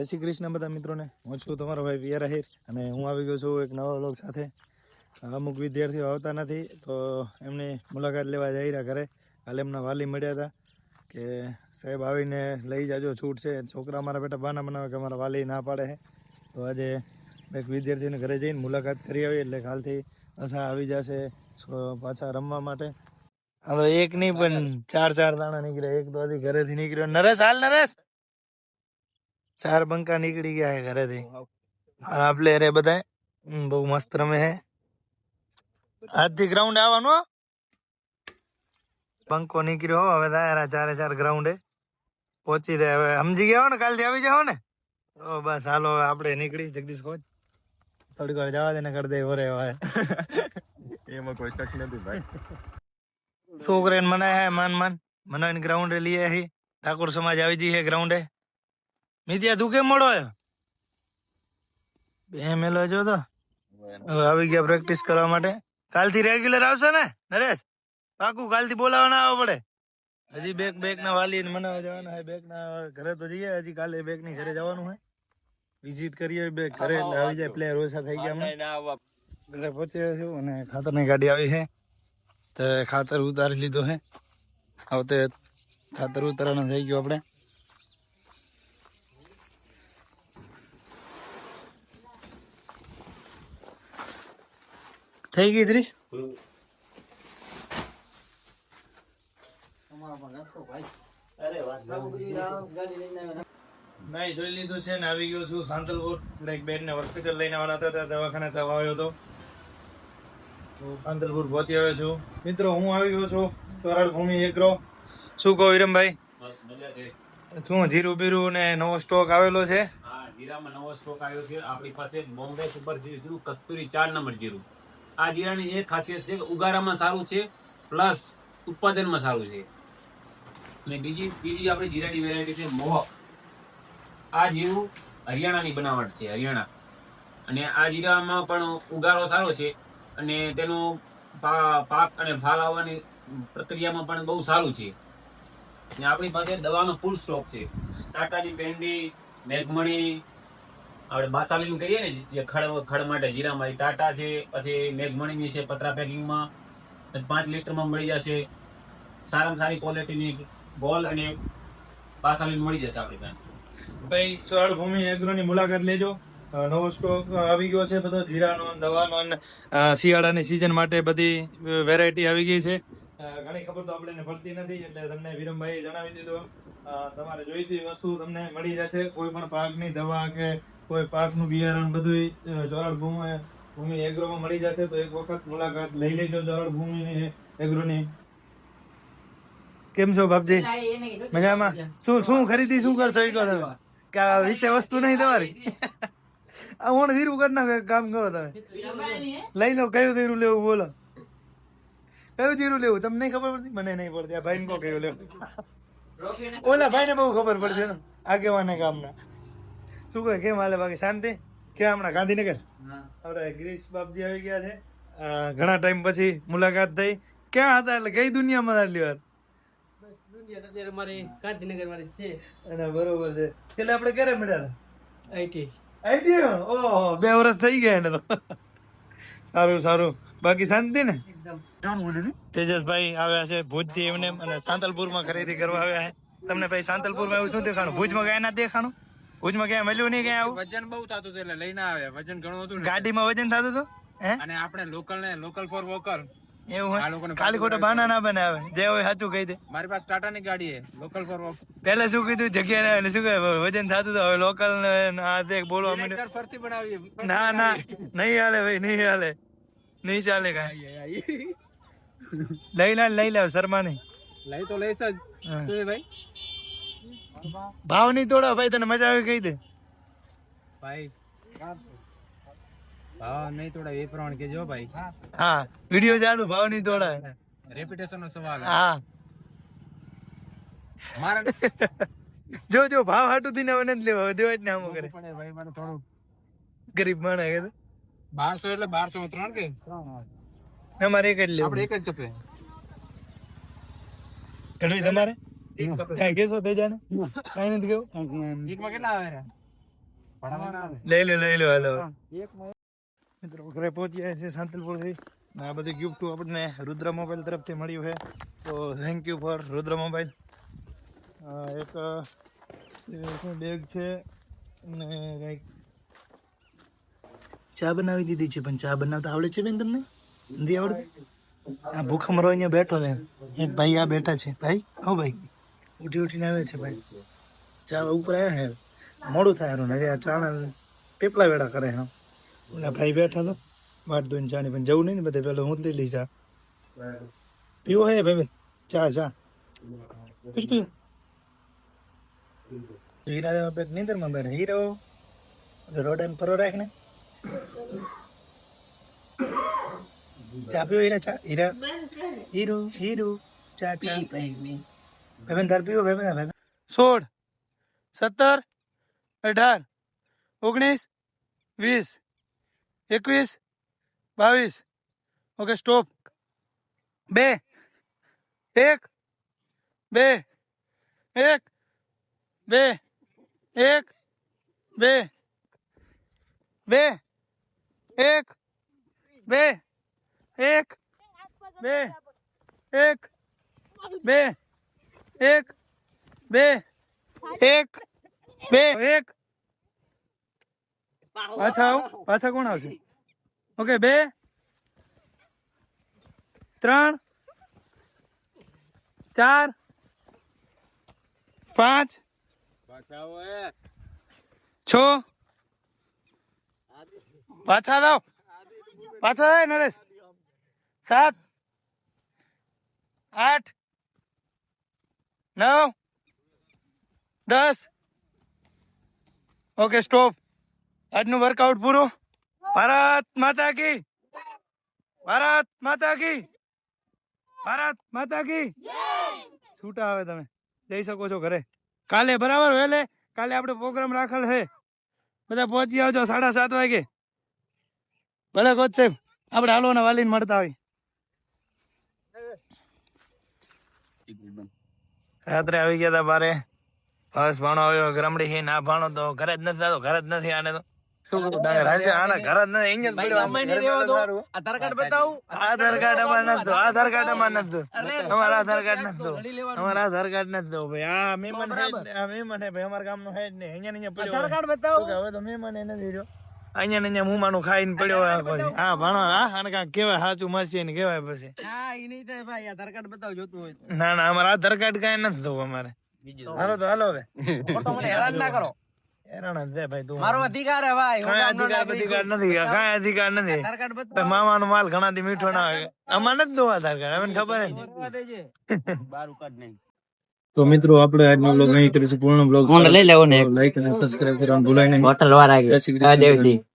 જય શ્રી કૃષ્ણ બધા મિત્રોને. હું છું તમારો ભાઈ પિયર આહિર અને હું આવી ગયો છું એક નવા લોક સાથે. અમુક વિદ્યાર્થીઓ આવતા નથી તો એમની મુલાકાત લેવા જઈ રહ્યા ઘરે. કાલે એમના વાલી મળ્યા હતા કે સાહેબ આવીને લઈ જાજો, છૂટ છે. છોકરા અમારા બેટા બાના બનાવે કે અમારા વાલી ના પાડે છે તો આજે એક વિદ્યાર્થીઓને ઘરે જઈને મુલાકાત કરી આવી એટલે કાલથી પાછા આવી જશે પાછા રમવા માટે. હવે એક નહીં પણ ચાર ચાર દાણા નીકળ્યા. એક તો હજી ઘરેથી નીકળ્યો. નરેશ, હાલ નરેશ! ચાર બંકા નીકળી ગયા હે ઘરેથી. અને આ પ્લેયર એ બધા બહુ મસ્ત રમે હે આજથી ગ્રાઉન્ડ આવવાનું પંખો બંકો નીકળ્યો હો, હવે દાયરા ચારે ચાર ગ્રાઉન્ડે પહોંચી જાય. હવે સમજી ગયા હો ને કાલથી આવી જાવ ને? તો બસ હાલો હવે આપણે નીકળી. જગદીશ કોચ થોડીક વાર જવા દે ને કરી દે ઓરે હવે એમાં કોઈ શક નથી ભાઈ. છોકરાને મનાય હે માન માન. મનાવીને ગ્રાઉન્ડે લઈ આવી ઠાકોર સમાજ આવી જઈએ હે ગ્રાઉન્ડે મિત્યા તું કેમ મળો બે મેલો જો તો. હવે આવી ગયા પ્રેક્ટિસ કરવા માટે. કાલથી રેગ્યુલર આવશે ને નરેશ? પાકું કાલથી બોલાવવા ના આવવા પડે. હજી બેક બેક ના વાલી મને જવાના હે બેક ના ઘરે તો જઈએ હજી કાલે બેકની ઘરે જવાનું હે વિઝિટ કરીએ બેક ઘરે એટલે આવી જાય પ્લેયર ઓછા થઈ ગયા એટલે પહોંચ્યો છું અને ખાતરની ગાડી આવી છે. તો ખાતર ઉતારી લીધો છે. હવે ખાતર ઉતારવાનું થઈ ગયું આપણે. થઈ ગઈ ત્રીસ નહીં જોઈ લીધું છે ને આવી ગયો છું સાંતલપુર. એક બેન ને હોસ્પિટલ લઈને આવવાના હતા ત્યાં દવાખાને થવા આવ્યો હતો. તો સાંતલપુર પહોંચી આવ્યો છું. મિત્રો હું આવી ગયો છું. તોરાળ ભૂમિ એકરો. શું કહો વિરમભાઈ? બસ મજા છે. શું જીરું બીરું ને નવો સ્ટોક આવેલો છે? આ જીરામાં નવો સ્ટોક આવ્યો છે. આપણી પાસે બોમ્બે સુપર સીરીઝ કસ્તુરી ચાર નંબર જીરું. આ જીરાની એ ખાસિયત છે કે ઉગારામાં સારું છે, પ્લસ ઉત્પાદનમાં સારું છે. અને બીજી બીજી આપણી જીરાની વેરાયટી છે મોહક. આ જીરું હરિયાણાની બનાવટ છે, હરિયાણા. અને આ જીરામાં પણ ઉગારો સારો છે અને તેનો પાક અને ફાલ આવવાની પ્રક્રિયામાં પણ બહુ સારું છે. ને આપણી પાસે દવાનો ફૂલ સ્ટોક છે. ટાટાની પેંડી મેઘમણી આપણે બાસાલીન કહીએ ને, જે ખડ ખડ માટે જીરામાં ટાટા છે, પછી મેઘમણીની છે પતરા પેકિંગમાં પાંચ લીટરમાં મળી જશે. સારામાં સારી ક્વોલિટીની ગોલ અને બાસાલીન મળી જશે આપણી પાસે. ભાઈ ચોરાળ ભૂમિ એગ્રોની મુલાકાત લેજો. નવો સ્ટોક આવી ગયો છે બધો, જીરાનો દવાનો અને શિયાળાની સિઝન માટે બધી વેરાયટી આવી ગઈ છે. ઘણી ખબર તો આપણે પડતી નથી, એટલે તમને વિરમભાઈ જણાવી દીધું. તમારે જોઈતી વસ્તુ તમને મળી જશે, કોઈ પણ પાકની દવા કે કોઈ પાકનું બિયારણ બધું ચોરાળ ભૂમિ ભૂમિ એગ્રોમાં મળી જશે તો એક વખત મુલાકાત લઈ લેજો ચોરાળ ભૂમિની એગ્રોની કેમ છો બાપજી? મજામાં? શું શું ખરીદી શું કરશો એ કહો તમે? કે વિશે વસ્તુ નહીં તમારી? આ હું ધીરું કરી નાખો કામ કરો તમે. લઈ લો કયું ધીરું લેવું બોલો. કયું જીરું લેવું? તમને ખબર પડતી? મને નહીં પડતી આ ભાઈને કો કયું લેવું? ઓલા ભાઈને બહુ ખબર પડશે ને આગેવાને કામના. શું કહે કેમ હાલે બાકી? શાંતિ? ક્યાં હમણાં ગાંધીનગર? હવે ગિરીશ બાપજી આવી ગયા છે. ઘણા ટાઈમ પછી મુલાકાત થઈ. ક્યાં હતા એટલે કઈ દુનિયામાં હતા આટલી વાર બસ દુનિયા તો અત્યારે મારી ગાંધીનગર વાળી જ છે. અને બરોબર છે. એટલે આપણે ક્યારે મળ્યા હતા? આઈટી આઈડિયા ઓહો બે વર્ષ થઈ ગયા એને તો. સારું સારું. બાકી શાંતિ ને? એકદમ. તેજસભાઈ આવ્યા છે ભુજથી એમને અને સાંતલપુરમાં ખરીદી કરવા આવ્યા છે. તમને ભાઈ સાંતલપુરમાં એવું શું દેખાણું? ભુજમાં ગયા ના દેખાણું? ભુજમાં ક્યાં મળ્યું નહીં ક્યાં આવું? વજન બહુ થતું હતું એટલે લઈને આવ્યા. વજન ઘણું હતું ગાડીમાં વજન થતું હતું? હે? અને આપણે લોકલ ને લોકલ ફોર વોકલ એવું ખાલી ખોટા બાના ના બનાવે. જે હોય સાચું કહી દે. મારી પાસે ટાટા ની ગાડી છે લોકલ ફોર પેલા શું કીધું? જગ્યા ને એટલે શું કહે? વજન થતું હતું હવે લોકલ ને આ તે બોલવા માંડ્યું. ફરતી બનાવી ના ના નહીં હાલે ભાઈ નહીં હાલે. નહીં ચાલે કાંઈ. લઈ લે લઈ લે શર્મા નહીં લઈ તો લઈશ જ. ભાઈ? ભાવ નહીં તોડા ભાઈ તને મજા આવે કહી દે. ભાઈ ભાવ નહીં તોડા એ પ્રમાણે કેજો ભાઈ. હા વિડિયો ચાલુ ભાવ નહીં તોડા રેપ્યુટેશન નો સવાલ. હા. મારા જો જો ભાવ હાટુ થી હવે નથી લેવા દેવા જ ને આમ કરે પણ ભાઈ મને થોડું ગરીબ માણસ કે. બારસો એટલે બારસો ત્રણ કે? અમારે એક જ આપણે એક જ ચપે. ઘડવી તમારે? મિત્રો ઘરે પહોંચ્યા છે સાંતલપુરથી. આ બધી ગિફ્ટ આપણને રુદ્ર મોબાઈલ તરફથી મળ્યું છે. તો thank you for Rudra mobile. એક બેગ છે? અને કંઈક ચા બનાવી દીધી છે પણ ચા બનાવતા આવડે છે બેન તમને? નથી આવડતું? આ ભૂખ મરો અહીંયા બેઠો છે. એક ભાઈ આ બેઠા છે. ભાઈ હો ભાઈ. ઉઠી ઉઠીને આવે છે ભાઈ. ચા ઉપર આવ્યા હે. મોડું થાય હારું નથી આ ચાણા પીપળા વેડા કરે હા. ઓલા ભાઈ બેઠા તો વાટ દોઈને ચાની પણ જવું નહીં ને બધે. પેલો હું લઈ લઈ ચા. પીવો હે ભાઈ ચા ચા. કુછ પીવો હીરા પેક નીંદરમાં બેઠા હીરો. રોડન પરો રાખ ને ચા પીવો હીરા, ચા? હીરા? હીરો હીરો, ચા ચા. ભાઈ તાર પીવો ભાઈ ભાઈ સોળ સત્તર અઢાર ઓગણીસ વીસ એકવીસ બાવીસ ઓકે સ્ટોપ બે એક બે એક બે એક બે બે એક બે એક બે એક બે એક બે એક બે એક પાછા આવો પાછા કોણ આવશે? ઓકે બે ત્રણ ચાર પાંચ છ। પાછા દાવ પાછા થાય નરેશ. સાત આઠ નવ દસ ઓકે સ્ટોપ આજનું વર્કઆઉટ પૂરું ભારત માતા કી ભારત માતા કી ભારત માતા કી છૂટા આવે તમે જઈ શકો છો ઘરે કાલે બરાબર વહેલે કાલે આપણે પ્રોગ્રામ રાખેલ છે બધા પહોંચી આવજો સાડા સાત વાગે। ભલે કોચ સાહેબ આપણે હાલો ને વાલીને મળતા આવી રાત્રે આવી ગયા હતા બારે. બસ ભાણો આવ્યો ગરમડી ના ભાણો તો ઘરે જ નથી થતો ઘરે જ નથી આને તો. શું ડાંગર હાશે આના ઘર જ નથી અહીંયા જ પડ્યો આમ. ઘરે પેલો સારું. આધાર કાર્ડ બતાવું. આધાર કાર્ડ અમારે નથી દો આધાર કાર્ડ અમારે નથી દો અમારા આધાર કાર્ડ નથી દો અમારા આધાર કાર્ડ નથી દો ભાઈ. આ મહેમાન હે આ મહેમાન હે ભાઈ અમારા ગામનો હે જ નહીં અહીંયા ને પડ્યો આધાર કાર્ડ બતાવું. હવે તો મેમન એ નથી રહ્યો. અહીંયા ને અહીંયા મુમાનું ખાઈને પડ્યો હા ભણો. હા અને કાંઈક કહેવાય સાચું મસ્તી ને કહેવાય પછી. હા એ નહીં થાય ભાઈ આધાર કાર્ડ બતાવ જોતું હોય ના ના અમારા આધાર કાર્ડ કાંઈ નથી દો અમારે. હાલો તો હાલો હવે. ખોટો મને હેરાન ના કરો. કાર્ડ મામાનો માલ ઘણા મીઠો ના આવે અમારે નથી દો આધાર કાર્ડ અમને ખબર જ બતાવવા દેજે. તો મિત્રો આપણે આજનો બ્લોગ અહીં કરીશું. પૂર્ણ બ્લોગ લઈ લેવો ને લાઈક અને સબસ્ક્રાઇબ કરવાનું ભૂલાય નહીં. હોટલ વાળા જય શ્રી કૃષ્ણ.